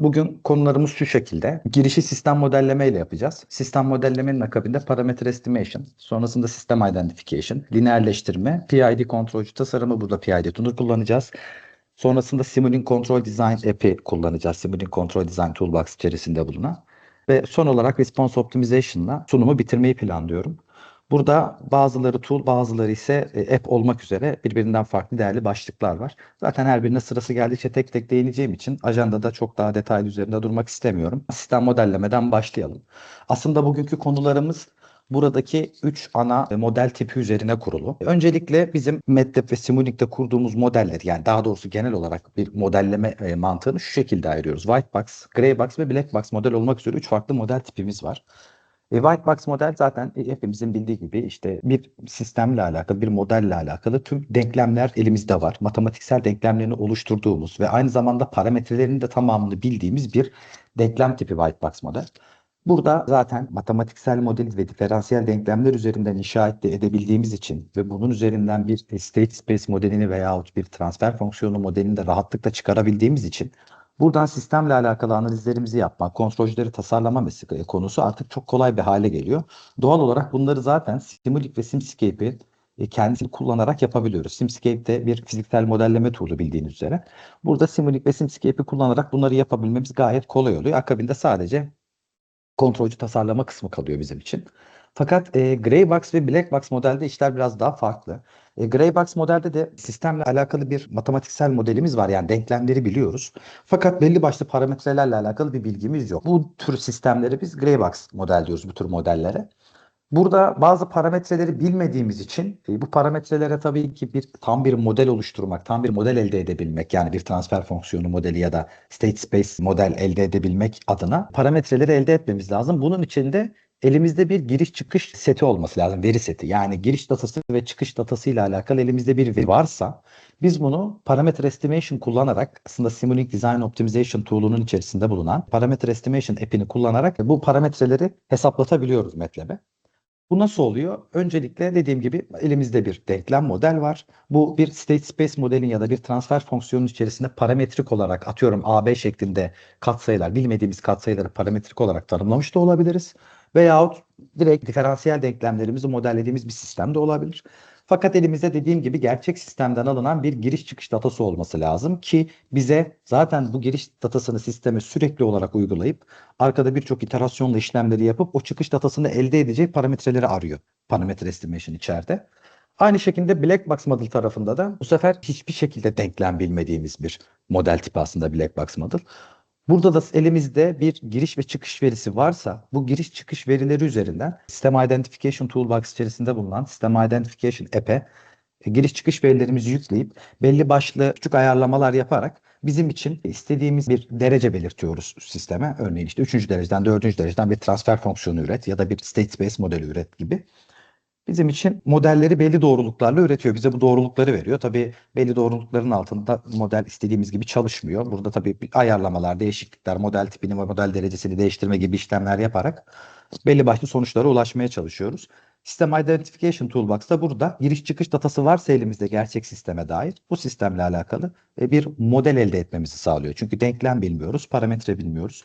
Bugün konularımız şu şekilde. Girişi sistem modelleme ile yapacağız. Sistem modellemenin akabinde parametre estimation, sonrasında sistem identification, lineerleştirme, PID kontrolcü tasarımı burada PID tuner kullanacağız. Sonrasında Simulink Control Design app'i kullanacağız. Simulink Control Design Toolbox içerisinde bulunan. Ve son olarak Response Optimization'la sunumu bitirmeyi planlıyorum. Burada bazıları tool, bazıları ise e, app olmak üzere birbirinden farklı değerli başlıklar var. Zaten her birine sırası geldikçe tek tek değineceğim için ajandada çok daha detaylı üzerinde durmak istemiyorum. Sistem modellemeden başlayalım. Aslında bugünkü konularımız buradaki 3 ana e, model tipi üzerine kurulu. Öncelikle bizim MATLAB ve Simulink kurduğumuz modeller yani daha doğrusu genel olarak bir modelleme e, mantığını şu şekilde ayırıyoruz. White box, gray box ve black box model olmak üzere 3 farklı model tipimiz var. E, white box model zaten e, hepimizin bildiği gibi işte bir sistemle alakalı, bir modelle alakalı tüm denklemler elimizde var. Matematiksel denklemlerini oluşturduğumuz ve aynı zamanda parametrelerinin de tamamını bildiğimiz bir denklem tipi white box model. Burada zaten matematiksel model ve diferansiyel denklemler üzerinden inşa edebildiğimiz için ve bunun üzerinden bir state space modelini veyahut bir transfer fonksiyonu modelini de rahatlıkla çıkarabildiğimiz için Buradan sistemle alakalı analizlerimizi yapmak, kontrolcüleri tasarlama mesela konusu artık çok kolay bir hale geliyor. Doğal olarak bunları zaten Simulink ve Simscape'i e, kendisini kullanarak yapabiliyoruz. Simscape de bir fiziksel modelleme tool'u bildiğiniz üzere. Burada Simulink ve Simscape'i kullanarak bunları yapabilmemiz gayet kolay oluyor. Akabinde sadece kontrolcü tasarlama kısmı kalıyor bizim için. Fakat e, Gray Box ve Black Box modelde işler biraz daha farklı. E, Gray Box modelde de sistemle alakalı bir matematiksel modelimiz var. Yani denklemleri biliyoruz. Fakat belli başlı parametrelerle alakalı bir bilgimiz yok. Bu tür sistemleri biz Gray Box model diyoruz bu tür modellere. Burada bazı parametreleri bilmediğimiz için e, bu parametrelere tabii ki bir tam bir model oluşturmak, tam bir model elde edebilmek yani bir transfer fonksiyonu modeli ya da state space model elde edebilmek adına parametreleri elde etmemiz lazım. Bunun için de elimizde bir giriş çıkış seti olması lazım. Veri seti. Yani giriş datası ve çıkış datası ile alakalı elimizde bir veri varsa biz bunu parametre estimation kullanarak aslında Simulink Design Optimization tool'unun içerisinde bulunan parametre estimation app'ini kullanarak bu parametreleri hesaplatabiliyoruz MATLAB'e. Bu nasıl oluyor? Öncelikle dediğim gibi elimizde bir denklem model var. Bu bir state space modelin ya da bir transfer fonksiyonun içerisinde parametrik olarak atıyorum AB şeklinde katsayılar, bilmediğimiz katsayıları parametrik olarak tanımlamış da olabiliriz. Veyahut direkt diferansiyel denklemlerimizi modellediğimiz bir sistem de olabilir. Fakat elimizde dediğim gibi gerçek sistemden alınan bir giriş çıkış datası olması lazım ki bize zaten bu giriş datasını sisteme sürekli olarak uygulayıp arkada birçok iterasyonla işlemleri yapıp o çıkış datasını elde edeceği parametreleri arıyor. Parametre estimation içeride. Aynı şekilde Black Box model tarafında da bu sefer hiçbir şekilde denklem bilmediğimiz bir model tipi aslında Black Box model. Burada da elimizde bir giriş ve çıkış verisi varsa bu giriş çıkış verileri üzerinden System Identification Toolbox içerisinde bulunan System Identification app'e e, giriş çıkış verilerimizi yükleyip belli başlı küçük ayarlamalar yaparak bizim için istediğimiz bir derece belirtiyoruz sisteme. Örneğin işte 3. dereceden 4. dereceden bir transfer fonksiyonu üret ya da bir state space modeli üret gibi bizim için modelleri belli doğruluklarla üretiyor. Bize bu doğrulukları veriyor. Tabii belli doğrulukların altında model istediğimiz gibi çalışmıyor. Burada tabii ayarlamalar, değişiklikler, model tipini ve model derecesini değiştirme gibi işlemler yaparak belli başlı sonuçlara ulaşmaya çalışıyoruz. System Identification Toolbox'ta burada giriş çıkış datası varsa elimizde gerçek sisteme dair bu sistemle alakalı e, bir model elde etmemizi sağlıyor. Çünkü denklem bilmiyoruz, parametre bilmiyoruz.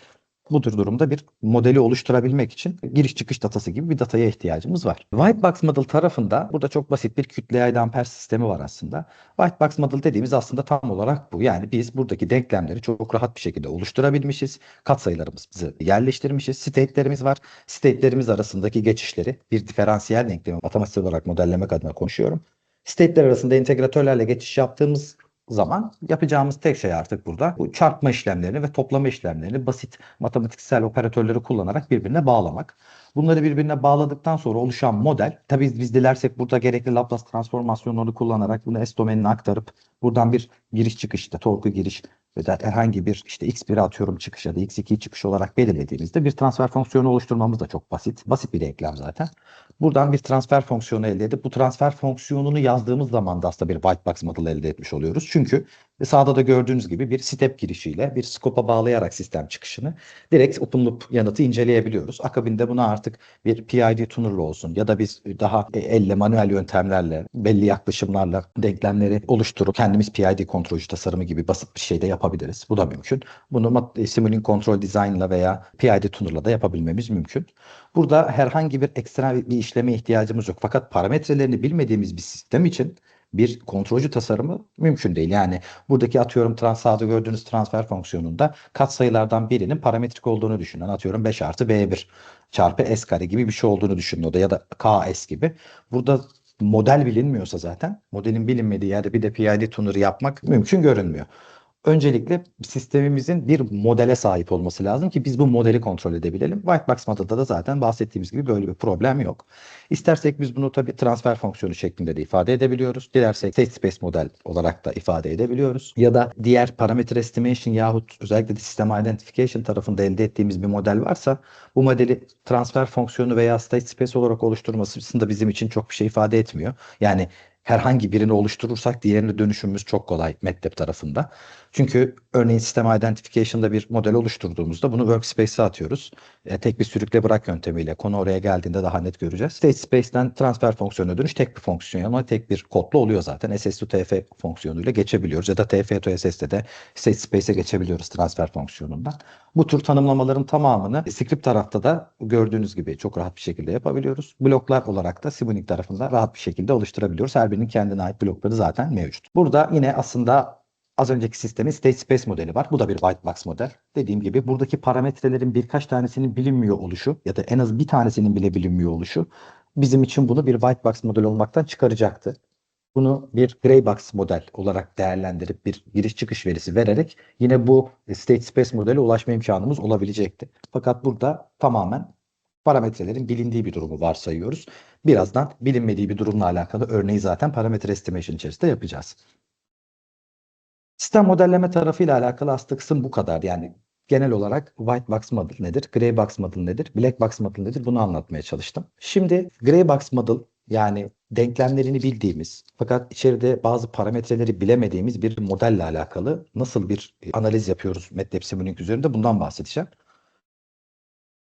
Bu tür durumda bir modeli oluşturabilmek için giriş çıkış datası gibi bir dataya ihtiyacımız var. Whitebox Model tarafında burada çok basit bir kütle yaylı amper sistemi var aslında. Whitebox Model dediğimiz aslında tam olarak bu. Yani biz buradaki denklemleri çok rahat bir şekilde oluşturabilmişiz. Katsayılarımızı yerleştirmişiz. State'lerimiz var. State'lerimiz arasındaki geçişleri bir diferansiyel denklemi matematiksel olarak modellemek adına konuşuyorum. State'ler arasında integratörlerle geçiş yaptığımız zaman yapacağımız tek şey artık burada bu çarpma işlemlerini ve toplama işlemlerini basit matematiksel operatörleri kullanarak birbirine bağlamak. Bunları birbirine bağladıktan sonra oluşan model, tabii biz dilersek burada gerekli Laplace transformasyonları kullanarak bunu S domenine aktarıp buradan bir giriş çıkış işte torku giriş ve da herhangi bir işte x1'e atıyorum çıkış ya da x2'yi çıkış olarak belirlediğimizde bir transfer fonksiyonu oluşturmamız da çok basit. Basit bir denklem zaten. Buradan bir transfer fonksiyonu elde edip bu transfer fonksiyonunu yazdığımız zaman da aslında bir white box model elde etmiş oluyoruz. Çünkü Ve sağda da gördüğünüz gibi bir step girişiyle bir scope'a bağlayarak sistem çıkışını direkt open loop yanıtı inceleyebiliyoruz. Akabinde buna artık bir PID tuner'lı olsun ya da biz daha e, elle manuel yöntemlerle belli yaklaşımlarla denklemleri oluşturup kendimiz PID kontrolcü tasarımı gibi basit bir şey de yapabiliriz. Bu da mümkün. Bunu e, Simulink Control Design'la veya PID tuner'la da yapabilmemiz mümkün. Burada herhangi bir ekstra bir işleme ihtiyacımız yok. Fakat parametrelerini bilmediğimiz bir sistem için bir kontrolcü tasarımı mümkün değil. Yani buradaki atıyorum trans gördüğünüz transfer fonksiyonunda katsayılardan birinin parametrik olduğunu düşünün. Atıyorum 5 artı B1 çarpı S kare gibi bir şey olduğunu düşünün ya da KS gibi. Burada model bilinmiyorsa zaten modelin bilinmediği yerde bir de PID tuner yapmak mümkün görünmüyor. Öncelikle sistemimizin bir modele sahip olması lazım ki biz bu modeli kontrol edebilelim. White box model'da da zaten bahsettiğimiz gibi böyle bir problem yok. İstersek biz bunu tabii transfer fonksiyonu şeklinde de ifade edebiliyoruz. Dilersek state space model olarak da ifade edebiliyoruz. Ya da diğer parametre estimation yahut özellikle de sistem identification tarafında elde ettiğimiz bir model varsa bu modeli transfer fonksiyonu veya state space olarak oluşturması aslında bizim için çok bir şey ifade etmiyor. Yani herhangi birini oluşturursak diğerini dönüşümümüz çok kolay MATLAB tarafında. Çünkü örneğin System Identification'da bir model oluşturduğumuzda bunu workspace'e atıyoruz. E, tek bir sürükle bırak yöntemiyle konu oraya geldiğinde daha net göreceğiz. State Space'den transfer fonksiyonuna dönüş tek bir fonksiyon ama tek bir kodla oluyor zaten. SS to TF fonksiyonuyla geçebiliyoruz ya da TF to SS'de de State Space'e geçebiliyoruz transfer fonksiyonundan. Bu tür tanımlamaların tamamını script tarafta da gördüğünüz gibi çok rahat bir şekilde yapabiliyoruz. Bloklar olarak da Simulink tarafında rahat bir şekilde oluşturabiliyoruz. Her birinin kendine ait blokları zaten mevcut. Burada yine aslında Az önceki sistemin state space modeli var. Bu da bir white box model. Dediğim gibi buradaki parametrelerin birkaç tanesinin bilinmiyor oluşu ya da en az bir tanesinin bile bilinmiyor oluşu bizim için bunu bir white box model olmaktan çıkaracaktı. Bunu bir gray box model olarak değerlendirip bir giriş çıkış verisi vererek yine bu state space modele ulaşma imkanımız olabilecekti. Fakat burada tamamen parametrelerin bilindiği bir durumu varsayıyoruz. Birazdan bilinmediği bir durumla alakalı örneği zaten parametre estimation içerisinde yapacağız. Sistem modelleme tarafıyla alakalı aslında kısım bu kadar. Yani genel olarak white box model nedir, gray box model nedir, black box model nedir bunu anlatmaya çalıştım. Şimdi gray box model yani denklemlerini bildiğimiz fakat içeride bazı parametreleri bilemediğimiz bir modelle alakalı nasıl bir analiz yapıyoruz MATLAB Simulink üzerinde bundan bahsedeceğim.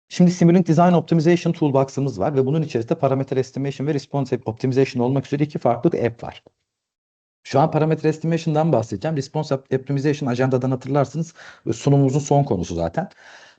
Şimdi Simulink Design Optimization Toolbox'ımız var ve bunun içerisinde Parameter Estimation ve Response Optimization olmak üzere iki farklı app var. Şu an parametre estimation'dan bahsedeceğim. Response optimization ajandadan hatırlarsınız. Sunumumuzun son konusu zaten.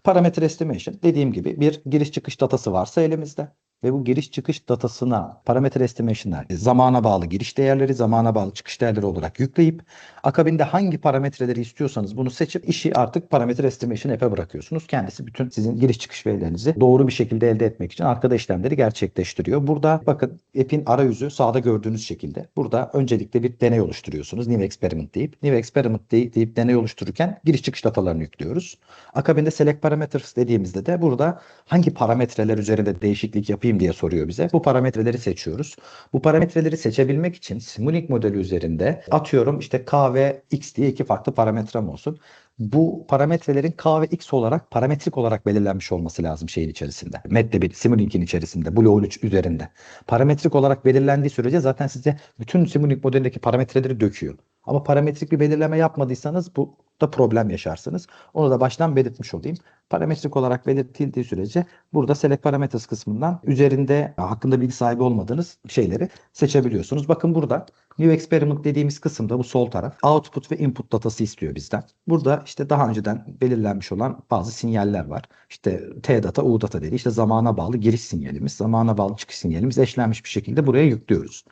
Parametre estimation dediğim gibi bir giriş çıkış datası varsa elimizde ve bu giriş çıkış datasına parametre estimation'lar zamana bağlı giriş değerleri, zamana bağlı çıkış değerleri olarak yükleyip akabinde hangi parametreleri istiyorsanız bunu seçip işi artık parametre estimation app'e bırakıyorsunuz. Kendisi bütün sizin giriş çıkış verilerinizi doğru bir şekilde elde etmek için arkada işlemleri gerçekleştiriyor. Burada bakın app'in arayüzü sağda gördüğünüz şekilde. Burada öncelikle bir deney oluşturuyorsunuz. New experiment deyip. New experiment deyip, deyip deney oluştururken giriş çıkış datalarını yüklüyoruz. Akabinde select parameters dediğimizde de burada hangi parametreler üzerinde değişiklik yapayım yapayım diye soruyor bize. Bu parametreleri seçiyoruz. Bu parametreleri seçebilmek için Simulink modeli üzerinde atıyorum işte K ve X diye iki farklı parametrem olsun. Bu parametrelerin K ve X olarak parametrik olarak belirlenmiş olması lazım şeyin içerisinde. MATLAB'in, Simulink'in içerisinde, Blue 13 üzerinde. Parametrik olarak belirlendiği sürece zaten size bütün Simulink modelindeki parametreleri döküyor. Ama parametrik bir belirleme yapmadıysanız bu da problem yaşarsınız. Onu da baştan belirtmiş olayım. Parametrik olarak belirtildiği sürece burada select parameters kısmından üzerinde hakkında bilgi sahibi olmadığınız şeyleri seçebiliyorsunuz. Bakın burada new experiment dediğimiz kısımda bu sol taraf output ve input datası istiyor bizden. Burada işte daha önceden belirlenmiş olan bazı sinyaller var. İşte T data, U data dedi. İşte zamana bağlı giriş sinyalimiz, zamana bağlı çıkış sinyalimiz eşlenmiş bir şekilde buraya yüklüyoruz.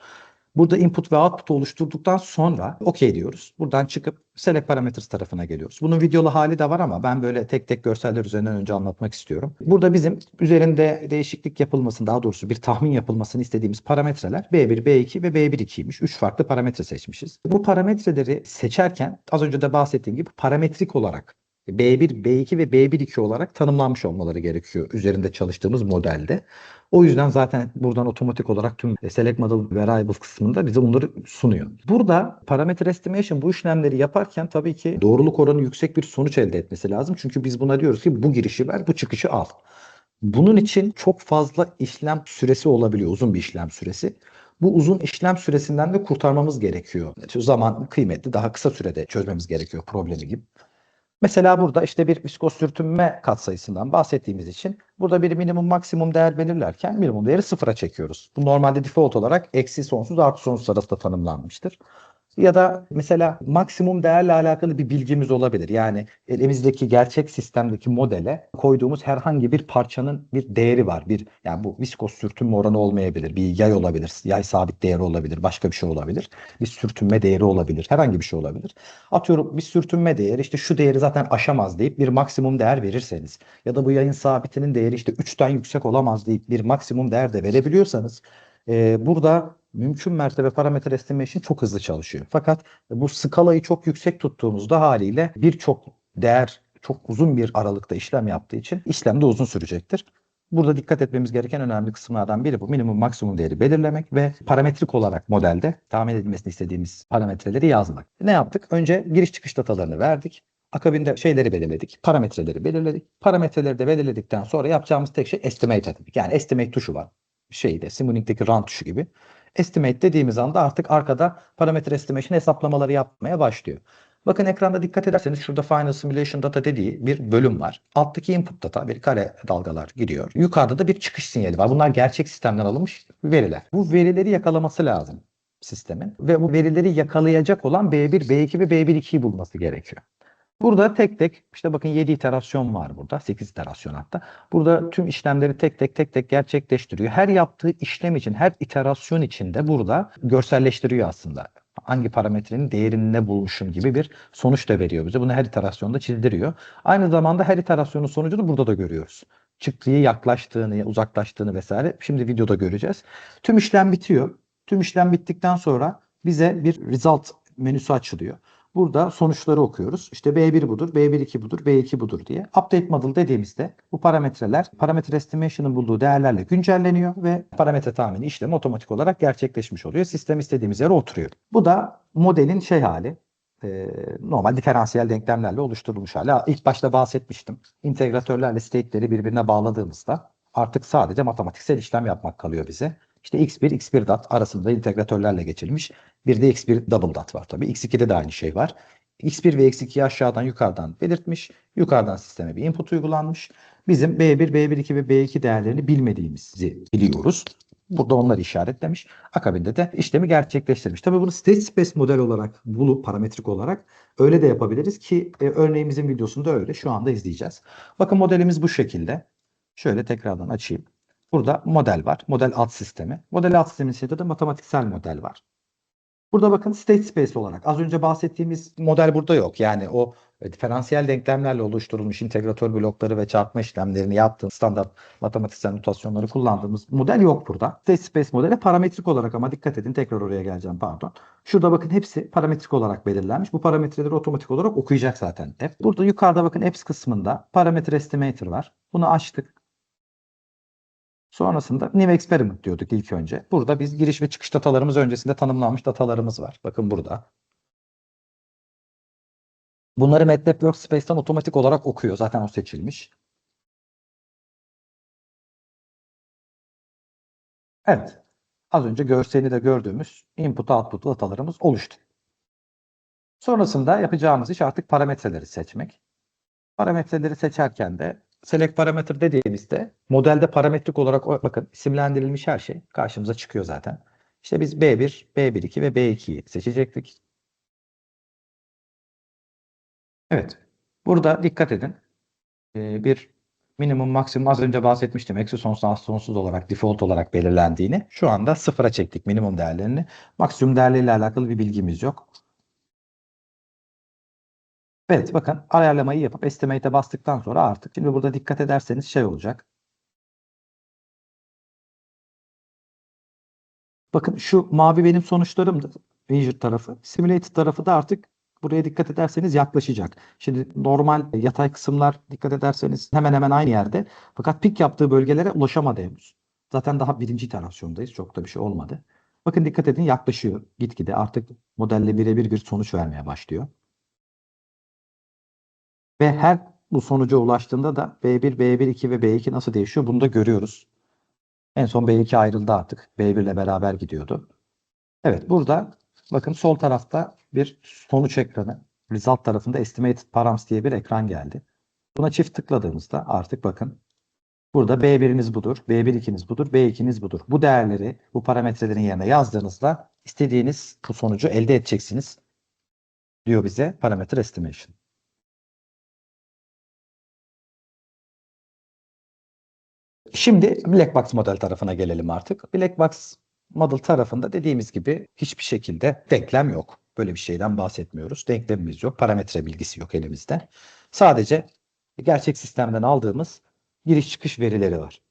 Burada input ve output oluşturduktan sonra OK diyoruz. Buradan çıkıp select parameters tarafına geliyoruz. Bunun videolu hali de var ama ben böyle tek tek görseller üzerinden önce anlatmak istiyorum. Burada bizim üzerinde değişiklik yapılmasını daha doğrusu bir tahmin yapılmasını istediğimiz parametreler B1, B2 ve B1-2'ymiş. 3 farklı parametre seçmişiz. Bu parametreleri seçerken az önce de bahsettiğim gibi parametrik olarak B1, B2 ve B1-2 olarak tanımlanmış olmaları gerekiyor üzerinde çalıştığımız modelde. O yüzden zaten buradan otomatik olarak tüm select model variables kısmında bize bunları sunuyor. Burada parametre estimation bu işlemleri yaparken tabii ki doğruluk oranı yüksek bir sonuç elde etmesi lazım. Çünkü biz buna diyoruz ki bu girişi ver, bu çıkışı al. Bunun için çok fazla işlem süresi olabiliyor, uzun bir işlem süresi. Bu uzun işlem süresinden de kurtarmamız gerekiyor. Zaman kıymetli, daha kısa sürede çözmemiz gerekiyor problemi gibi. Mesela burada işte bir viskos sürtünme katsayısından bahsettiğimiz için burada bir minimum maksimum değer belirlerken minimum değeri sıfıra çekiyoruz. Bu normalde default olarak eksi sonsuz artı sonsuz arasında tanımlanmıştır. Ya da mesela maksimum değerle alakalı bir bilgimiz olabilir. Yani elimizdeki gerçek sistemdeki modele koyduğumuz herhangi bir parçanın bir değeri var. Bir yani bu viskos sürtünme oranı olmayabilir. Bir yay olabilir. Yay sabit değeri olabilir. Başka bir şey olabilir. Bir sürtünme değeri olabilir. Herhangi bir şey olabilir. Atıyorum bir sürtünme değeri işte şu değeri zaten aşamaz deyip bir maksimum değer verirseniz ya da bu yayın sabitinin değeri işte 3'ten yüksek olamaz deyip bir maksimum değer de verebiliyorsanız e, burada mümkün mertebe parametre estimation çok hızlı çalışıyor. Fakat bu skalayı çok yüksek tuttuğumuzda haliyle birçok değer çok uzun bir aralıkta işlem yaptığı için işlem de uzun sürecektir. Burada dikkat etmemiz gereken önemli kısımlardan biri bu. Minimum maksimum değeri belirlemek ve parametrik olarak modelde tahmin edilmesini istediğimiz parametreleri yazmak. Ne yaptık? Önce giriş çıkış datalarını verdik. Akabinde şeyleri belirledik. Parametreleri belirledik. Parametreleri de belirledikten sonra yapacağımız tek şey estimate etmek. Yani estimate tuşu var. Şeyde Simulink run tuşu gibi. Estimate dediğimiz anda artık arkada parametre estimation hesaplamaları yapmaya başlıyor. Bakın ekranda dikkat ederseniz şurada Final Simulation Data dediği bir bölüm var. Alttaki input data bir kare dalgalar giriyor. Yukarıda da bir çıkış sinyali var. Bunlar gerçek sistemden alınmış veriler. Bu verileri yakalaması lazım sistemin. Ve bu verileri yakalayacak olan B1, B2 ve B1-2'yi bulması gerekiyor. Burada tek tek işte bakın 7 iterasyon var burada. 8 iterasyon hatta. Burada tüm işlemleri tek tek tek tek gerçekleştiriyor. Her yaptığı işlem için, her iterasyon için de burada görselleştiriyor aslında. Hangi parametrenin değerini ne bulmuşum gibi bir sonuç da veriyor bize. Bunu her iterasyonda çizdiriyor. Aynı zamanda her iterasyonun sonucunu burada da görüyoruz. Çıktığı yaklaştığını, uzaklaştığını vesaire. Şimdi videoda göreceğiz. Tüm işlem bitiyor. Tüm işlem bittikten sonra bize bir result menüsü açılıyor. Burada sonuçları okuyoruz. İşte B1 budur, B1 budur, B2 budur diye. Update model dediğimizde bu parametreler parametre estimation'ın bulduğu değerlerle güncelleniyor ve parametre tahmini işlemi otomatik olarak gerçekleşmiş oluyor. Sistem istediğimiz yere oturuyor. Bu da modelin şey hali, e, normal diferansiyel denklemlerle oluşturulmuş hali. İlk başta bahsetmiştim. İntegratörlerle state'leri birbirine bağladığımızda artık sadece matematiksel işlem yapmak kalıyor bize. İşte x1, x1 dot arasında integratörlerle geçilmiş. Bir de x1 double dot var tabii. x2'de de aynı şey var. x1 ve x2'yi aşağıdan yukarıdan belirtmiş. Yukarıdan sisteme bir input uygulanmış. Bizim B1, B1, ve B2 değerlerini bilmediğimizi biliyoruz. Burada onları işaretlemiş. Akabinde de işlemi gerçekleştirmiş. Tabii bunu state space model olarak bulup parametrik olarak öyle de yapabiliriz ki e, örneğimizin videosunda öyle. Şu anda izleyeceğiz. Bakın modelimiz bu şekilde. Şöyle tekrardan açayım. Burada model var. Model alt sistemi. Model alt sistemin içinde de matematiksel model var. Burada bakın state space olarak az önce bahsettiğimiz model burada yok. Yani o e, diferansiyel denklemlerle oluşturulmuş integratör blokları ve çarpma işlemlerini yaptığımız standart matematiksel notasyonları kullandığımız model yok burada. State space modeli parametrik olarak ama dikkat edin tekrar oraya geleceğim pardon. Şurada bakın hepsi parametrik olarak belirlenmiş. Bu parametreleri otomatik olarak okuyacak zaten hep. Burada yukarıda bakın apps kısmında parametre estimator var. Bunu açtık. Sonrasında new experiment diyorduk ilk önce. Burada biz giriş ve çıkış datalarımız öncesinde tanımlanmış datalarımız var. Bakın burada. Bunları MATLAB Workspace'ten otomatik olarak okuyor. Zaten o seçilmiş. Evet. Az önce görselini de gördüğümüz input output datalarımız oluştu. Sonrasında yapacağımız iş artık parametreleri seçmek. Parametreleri seçerken de select parametre dediğimizde modelde parametrik olarak bakın isimlendirilmiş her şey karşımıza çıkıyor zaten. İşte biz B1, B1, ve B2'yi seçecektik. Evet. Burada dikkat edin. Ee, bir minimum maksimum az önce bahsetmiştim. Eksi sonsuz sonsuz olarak default olarak belirlendiğini. Şu anda sıfıra çektik minimum değerlerini. Maksimum değerleriyle alakalı bir bilgimiz yok. Evet bakın ayarlamayı yapıp estimate'e bastıktan sonra artık şimdi burada dikkat ederseniz şey olacak. Bakın şu mavi benim sonuçlarımdı. Measure tarafı. Simulated tarafı da artık buraya dikkat ederseniz yaklaşacak. Şimdi normal yatay kısımlar dikkat ederseniz hemen hemen aynı yerde. Fakat pik yaptığı bölgelere ulaşamadı henüz. Zaten daha birinci iterasyondayız. Çok da bir şey olmadı. Bakın dikkat edin yaklaşıyor gitgide. Artık modelle birebir bir sonuç vermeye başlıyor. Ve her bu sonuca ulaştığında da B1, B1, 2 ve B2 nasıl değişiyor bunu da görüyoruz. En son B2 ayrıldı artık. B1 ile beraber gidiyordu. Evet burada bakın sol tarafta bir sonuç ekranı. Result tarafında Estimated Params diye bir ekran geldi. Buna çift tıkladığımızda artık bakın burada B1'iniz budur, B1'ikiniz budur, B2'niz budur. Bu değerleri bu parametrelerin yerine yazdığınızda istediğiniz bu sonucu elde edeceksiniz diyor bize parametre estimation. Şimdi Black Box model tarafına gelelim artık. Black Box model tarafında dediğimiz gibi hiçbir şekilde denklem yok. Böyle bir şeyden bahsetmiyoruz. Denklemimiz yok. Parametre bilgisi yok elimizde. Sadece gerçek sistemden aldığımız giriş çıkış verileri var.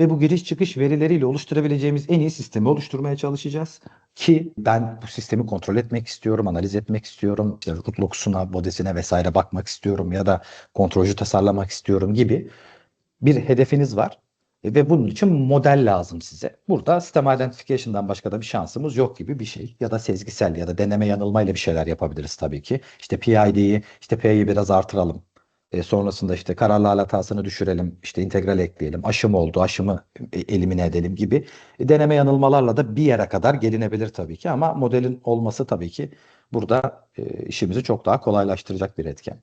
Ve bu giriş çıkış verileriyle oluşturabileceğimiz en iyi sistemi oluşturmaya çalışacağız. Ki ben bu sistemi kontrol etmek istiyorum, analiz etmek istiyorum, işte root logs'una, bodesine vesaire bakmak istiyorum ya da kontrolcü tasarlamak istiyorum gibi bir hedefiniz var. E, Ve bunun için model lazım size. Burada sistem identification'dan başka da bir şansımız yok gibi bir şey. Ya da sezgisel ya da deneme yanılmayla bir şeyler yapabiliriz tabii ki. İşte PID'yi, işte P'yi biraz artıralım. E, sonrasında işte kararlı hatasını düşürelim, işte integral ekleyelim, aşım oldu, aşımı e, elimine edelim gibi E, deneme yanılmalarla da bir yere kadar gelinebilir tabii ki ama modelin olması tabii ki burada e, işimizi çok daha kolaylaştıracak bir etken.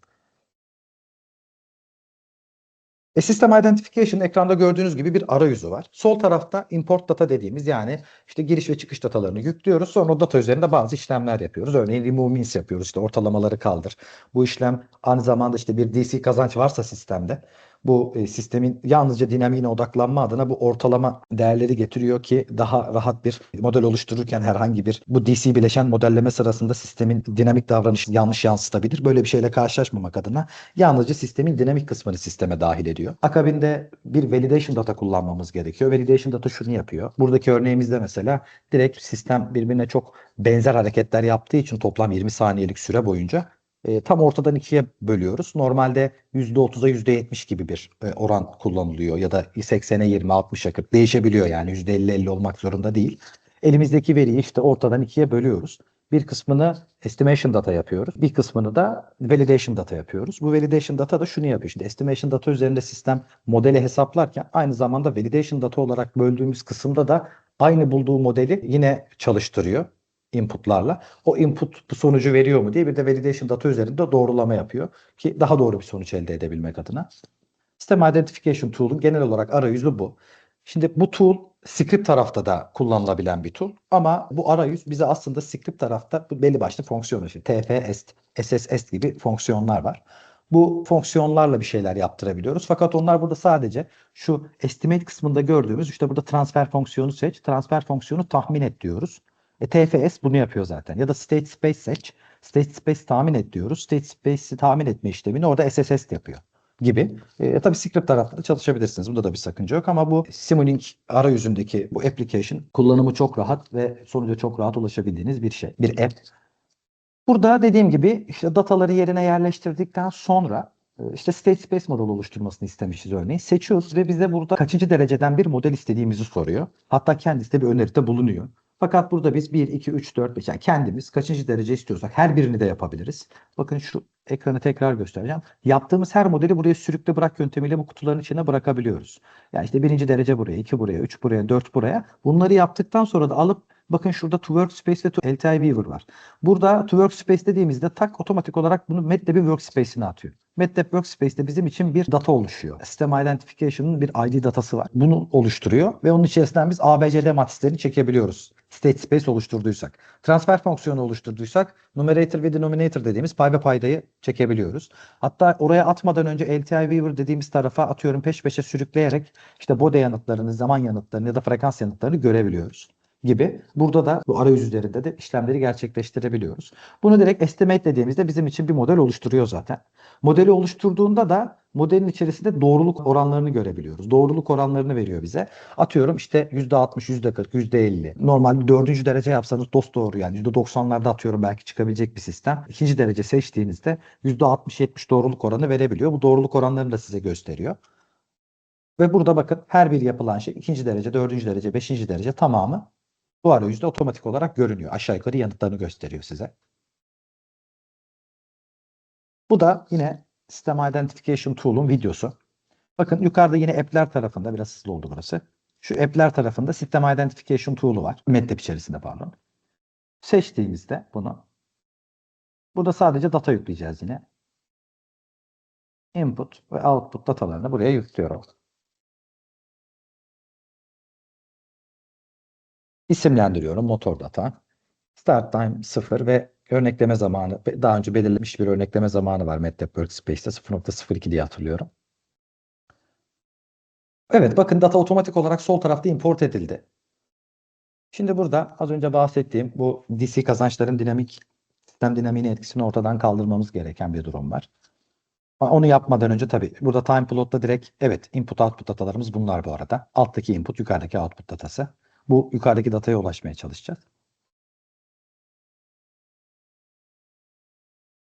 E, System Identification ekranda gördüğünüz gibi bir arayüzü var. Sol tarafta import data dediğimiz yani işte giriş ve çıkış datalarını yüklüyoruz. Sonra o data üzerinde bazı işlemler yapıyoruz. Örneğin remove means yapıyoruz. İşte ortalamaları kaldır. Bu işlem aynı zamanda işte bir DC kazanç varsa sistemde bu e, sistemin yalnızca dinamiğine odaklanma adına bu ortalama değerleri getiriyor ki daha rahat bir model oluştururken herhangi bir bu DC bileşen modelleme sırasında sistemin dinamik davranışını yanlış yansıtabilir. Böyle bir şeyle karşılaşmamak adına yalnızca sistemin dinamik kısmını sisteme dahil ediyor. Akabinde bir validation data kullanmamız gerekiyor. Validation data şunu yapıyor. Buradaki örneğimizde mesela direkt sistem birbirine çok benzer hareketler yaptığı için toplam 20 saniyelik süre boyunca e, tam ortadan ikiye bölüyoruz. Normalde %30'a %70 gibi bir e, oran kullanılıyor ya da 80'e 20, 60'a 40 değişebiliyor yani %50-50 olmak zorunda değil. Elimizdeki veriyi işte ortadan ikiye bölüyoruz. Bir kısmını estimation data yapıyoruz. Bir kısmını da validation data yapıyoruz. Bu validation data da şunu yapıyor. Şimdi estimation data üzerinde sistem modeli hesaplarken aynı zamanda validation data olarak böldüğümüz kısımda da aynı bulduğu modeli yine çalıştırıyor inputlarla. O input bu sonucu veriyor mu diye bir de validation data üzerinde doğrulama yapıyor ki daha doğru bir sonuç elde edebilmek adına. System Identification Tool'un genel olarak arayüzü bu. Şimdi bu tool script tarafta da kullanılabilen bir tool ama bu arayüz bize aslında script tarafta belli başlı fonksiyon işte TF-est, SSS gibi fonksiyonlar var. Bu fonksiyonlarla bir şeyler yaptırabiliyoruz. Fakat onlar burada sadece şu estimate kısmında gördüğümüz işte burada transfer fonksiyonu seç, transfer fonksiyonu tahmin et diyoruz. E, TFS bunu yapıyor zaten. Ya da state space seç. State space tahmin et diyoruz. State space'i tahmin etme işlemini orada SSS yapıyor gibi. E, tabii script tarafta çalışabilirsiniz. Bunda da bir sakınca yok ama bu Simulink arayüzündeki bu application kullanımı çok rahat ve sonuca çok rahat ulaşabildiğiniz bir şey. Bir app. Burada dediğim gibi işte dataları yerine yerleştirdikten sonra e, işte state space model oluşturmasını istemişiz örneğin. Seçiyoruz ve bize burada kaçıncı dereceden bir model istediğimizi soruyor. Hatta kendisi de bir öneride bulunuyor. Fakat burada biz 1, 2, 3, 4, 5 yani kendimiz kaçıncı derece istiyorsak her birini de yapabiliriz. Bakın şu ekranı tekrar göstereceğim. Yaptığımız her modeli buraya sürükle bırak yöntemiyle bu kutuların içine bırakabiliyoruz. Yani işte birinci derece buraya, 2 buraya, 3 buraya, 4 buraya. Bunları yaptıktan sonra da alıp bakın şurada to workspace ve to LTI viewer var. Burada to workspace dediğimizde tak otomatik olarak bunu MATLAB'in workspace'ine atıyor. MATLAB Workspace'te bizim için bir data oluşuyor. System Identification'ın bir ID datası var. Bunu oluşturuyor ve onun içerisinden biz ABCD matrislerini çekebiliyoruz. State space oluşturduysak. Transfer fonksiyonu oluşturduysak numerator ve denominator dediğimiz pay ve paydayı çekebiliyoruz. Hatta oraya atmadan önce LTI Weaver dediğimiz tarafa atıyorum peş peşe sürükleyerek işte bode yanıtlarını, zaman yanıtlarını ya da frekans yanıtlarını görebiliyoruz gibi. Burada da bu arayüz üzerinde de işlemleri gerçekleştirebiliyoruz. Bunu direkt estimate dediğimizde bizim için bir model oluşturuyor zaten. Modeli oluşturduğunda da modelin içerisinde doğruluk oranlarını görebiliyoruz. Doğruluk oranlarını veriyor bize. Atıyorum işte %60, %40, %50. Normalde dördüncü derece yapsanız dost doğru yani %90'larda atıyorum belki çıkabilecek bir sistem. İkinci derece seçtiğinizde %60-70 doğruluk oranı verebiliyor. Bu doğruluk oranlarını da size gösteriyor. Ve burada bakın her bir yapılan şey ikinci derece, dördüncü derece, beşinci derece tamamı bu arayüzde otomatik olarak görünüyor. Aşağı yukarı yanıtlarını gösteriyor size. Bu da yine System Identification Tool'un videosu. Bakın yukarıda yine app'ler tarafında biraz hızlı oldu burası. Şu app'ler tarafında System Identification Tool'u var. MATLAB içerisinde pardon. Seçtiğimizde bunu burada sadece data yükleyeceğiz yine. Input ve output datalarını buraya yüklüyorum. İsimlendiriyorum motor data. Start time 0 ve örnekleme zamanı daha önce belirlemiş bir örnekleme zamanı var MATLAB Workspace'te 0.02 diye hatırlıyorum. Evet bakın data otomatik olarak sol tarafta import edildi. Şimdi burada az önce bahsettiğim bu DC kazançların dinamik sistem dinamiğine etkisini ortadan kaldırmamız gereken bir durum var. Onu yapmadan önce tabii burada time plot'ta direkt evet input output datalarımız bunlar bu arada. Alttaki input yukarıdaki output datası. Bu yukarıdaki dataya ulaşmaya çalışacağız.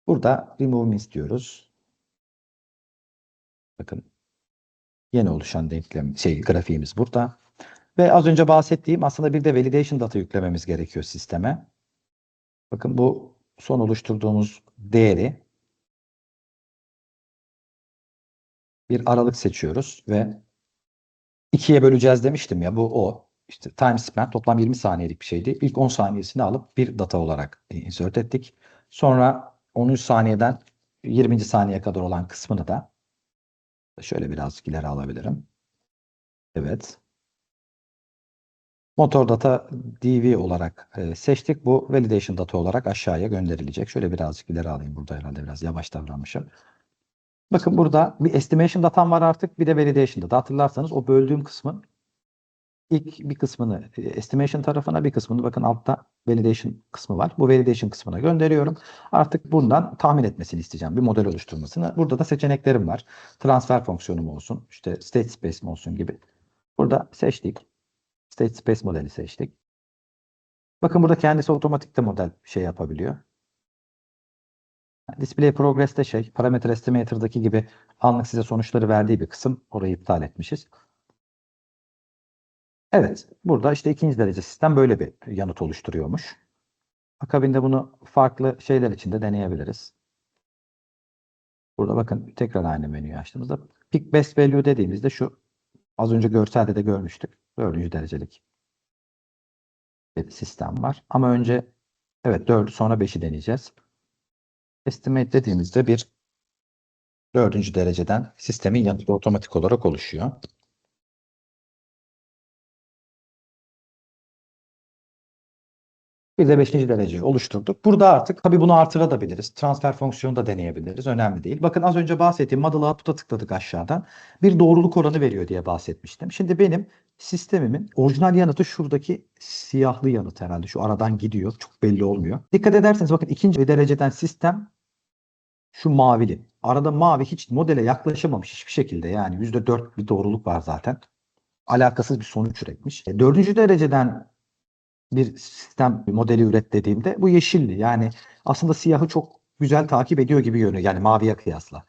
Burada remove means diyoruz. Bakın yeni oluşan denklem şey grafiğimiz burada. Ve az önce bahsettiğim aslında bir de validation data yüklememiz gerekiyor sisteme. Bakın bu son oluşturduğumuz değeri bir aralık seçiyoruz ve ikiye böleceğiz demiştim ya bu o. İşte time span toplam 20 saniyelik bir şeydi. İlk 10 saniyesini alıp bir data olarak insert ettik. Sonra 13 saniyeden 20. saniyeye kadar olan kısmını da şöyle birazcık ileri alabilirim. Evet. Motor data DV olarak e, seçtik. Bu validation data olarak aşağıya gönderilecek. Şöyle birazcık ileri alayım. Burada herhalde biraz yavaş davranmışım. Bakın burada bir estimation datam var artık. Bir de validation data. Hatırlarsanız o böldüğüm kısmın ilk bir kısmını e, estimation tarafına bir kısmını bakın altta validation kısmı var. Bu validation kısmına gönderiyorum. Artık bundan tahmin etmesini isteyeceğim. Bir model oluşturmasını. Burada da seçeneklerim var. Transfer fonksiyonu mu olsun, işte state space mi olsun gibi. Burada seçtik. State space modeli seçtik. Bakın burada kendisi otomatikte model şey yapabiliyor. Display progress'te şey, parametre estimator'daki gibi anlık size sonuçları verdiği bir kısım. Orayı iptal etmişiz. Evet, burada işte ikinci derece sistem böyle bir yanıt oluşturuyormuş. Akabinde bunu farklı şeyler için de deneyebiliriz. Burada bakın tekrar aynı menüyü açtığımızda pick best value dediğimizde şu az önce görselde de görmüştük. Dördüncü derecelik bir sistem var. Ama önce evet 4'ü sonra 5'i deneyeceğiz. Estimate dediğimizde bir dördüncü dereceden sistemin yanıtı otomatik olarak oluşuyor. Bir de 5. dereceyi oluşturduk. Burada artık tabii bunu artırabiliriz. Transfer fonksiyonu da deneyebiliriz. Önemli değil. Bakın az önce bahsettiğim model output'a tıkladık aşağıdan. Bir doğruluk oranı veriyor diye bahsetmiştim. Şimdi benim sistemimin orijinal yanıtı şuradaki siyahlı yanıt herhalde. Şu aradan gidiyor. Çok belli olmuyor. Dikkat ederseniz bakın ikinci dereceden sistem şu mavili. Arada mavi hiç modele yaklaşamamış hiçbir şekilde. Yani %4 bir doğruluk var zaten. Alakasız bir sonuç üretmiş. E, dördüncü dereceden bir sistem modeli üret dediğimde bu yeşilli. Yani aslında siyahı çok güzel takip ediyor gibi görünüyor. Yani maviye kıyasla.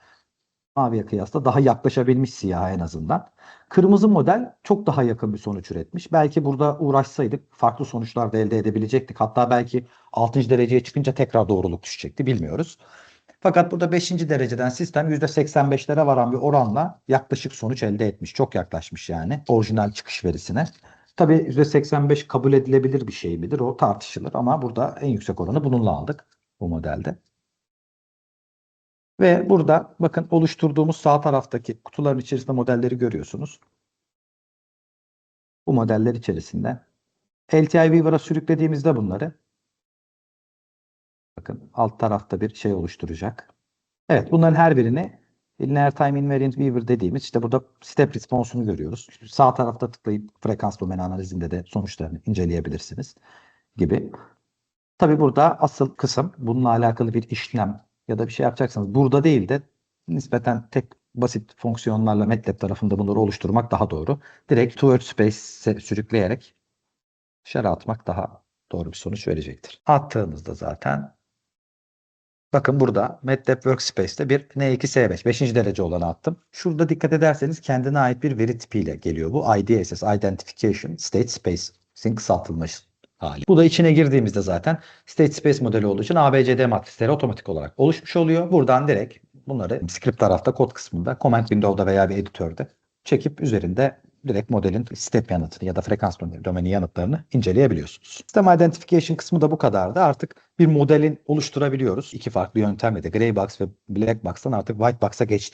Maviye kıyasla daha yaklaşabilmiş siyah en azından. Kırmızı model çok daha yakın bir sonuç üretmiş. Belki burada uğraşsaydık farklı sonuçlar da elde edebilecektik. Hatta belki 6. dereceye çıkınca tekrar doğruluk düşecekti bilmiyoruz. Fakat burada 5. dereceden sistem %85'lere varan bir oranla yaklaşık sonuç elde etmiş. Çok yaklaşmış yani orijinal çıkış verisine. Tabii %85 kabul edilebilir bir şey midir? O tartışılır ama burada en yüksek oranı bununla aldık bu modelde. Ve burada bakın oluşturduğumuz sağ taraftaki kutuların içerisinde modelleri görüyorsunuz. Bu modeller içerisinde LTI Weaver'a sürüklediğimizde bunları bakın alt tarafta bir şey oluşturacak. Evet bunların her birini Linear Time Invariant Weaver dediğimiz işte burada step response'unu görüyoruz. Sağ tarafta tıklayıp frekans domeni analizinde de sonuçlarını inceleyebilirsiniz gibi. Tabi burada asıl kısım bununla alakalı bir işlem ya da bir şey yapacaksanız burada değil de nispeten tek basit fonksiyonlarla MATLAB tarafında bunları oluşturmak daha doğru. Direkt toward space'e sürükleyerek dışarı atmak daha doğru bir sonuç verecektir. Attığınızda zaten Bakın burada MATLAB Workspace'te bir N2S5 5. derece olanı attım. Şurada dikkat ederseniz kendine ait bir veri tipiyle geliyor bu. IDSS Identification State Space'in kısaltılmış hali. Bu da içine girdiğimizde zaten State Space modeli olduğu için ABCD matrisleri otomatik olarak oluşmuş oluyor. Buradan direkt bunları script tarafta kod kısmında Command Window'da veya bir editörde çekip üzerinde direkt modelin step yanıtını ya da frekans domeni yanıtlarını inceleyebiliyorsunuz. Sistem identification kısmı da bu kadardı. Artık bir modelin oluşturabiliyoruz. İki farklı yöntemle de Grey Box ve Black Box'tan artık White Box'a geçtik.